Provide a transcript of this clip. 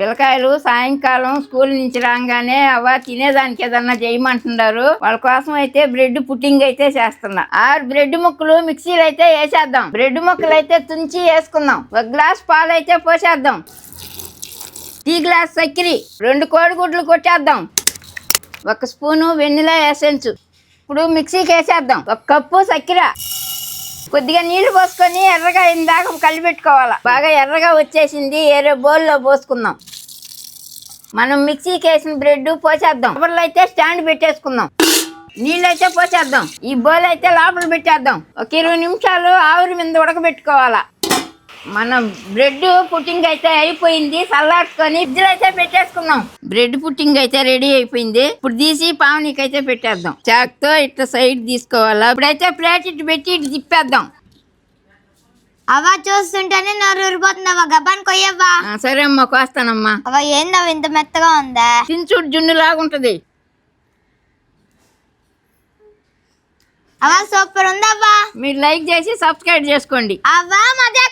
పిల్లకాయలు సాయంకాలం స్కూల్ నుంచి రాగానే అవ్వ తినేదానికి ఏదన్నా చేయమంటున్నారు. వాళ్ళ కోసం అయితే బ్రెడ్ పుట్టింగ్ అయితే చేస్తున్నా. ఆరు బ్రెడ్ ముక్కలు మిక్సీలు అయితే వేసేద్దాం. బ్రెడ్ ముక్కలు అయితే తుంచి వేసుకుందాం. ఒక గ్లాస్ పాలు అయితే పోసేద్దాం. టీ గ్లాస్ చక్కెర రెండు కోడిగుడ్లు కొట్టేద్దాం. ఒక స్పూను వెన్నెల ఎసెన్స్. ఇప్పుడు మిక్సీకి వేసేద్దాం. ఒక కప్పు చక్కెర. కొద్దిగా నీళ్ళు పోసుకొని ఎర్రగా ఇందాక కలిపెట్టుకోవాలా. బాగా ఎర్రగా వచ్చేసింది. ఏరే బౌల్లో పోసుకుందాం. మనం మిక్సీకి వేసిన బ్రెడ్ పోసేద్దాం. కవర్లో అయితే స్టాండ్ పెట్టేసుకుందాం. నీళ్ళు అయితే పోసేద్దాం. ఈ బౌల్ అయితే లోపల పెట్టేద్దాం. ఒక ఇరవై నిమిషాలు ఆవిరి మీద ఉడకబెట్టుకోవాలా. మనం బ్రెడ్ పుట్టింగ్ అయితే అయిపోయింది. చల్లార్చుకొని ఫ్రిడ్జ్ అయితే పెట్టేసుకుందాం బ్రెడ్ పుట్టింగ్ అయితే రెడీ అయిపోయింది. ఇప్పుడు తీసి పావనికి అయితే పెట్టేద్దాం. చాక్తో ఇట్లా సైడ్ తీసుకోవాలా? ఇప్పుడైతే ప్లేట్ ఇటు పెట్టి ఇటు తిప్పేద్దాం. అవ్వ చూస్తుంటేనే నోరు ఊరిపోతుంది అవ్వ. గబ్బాని కొయ్యవ్వా? సరే అమ్మా కోస్తానమ్మా. అవ్వ ఏందవ్వ ఇంత మెత్తగా ఉందా? తినచుడు జున్ను లాగుంటది. అవ్వ సూపర్ ఉందవ్వా మీరు లైక్ చేసి సబ్స్క్రైబ్ చేసుకోండి. అవ్వ మజా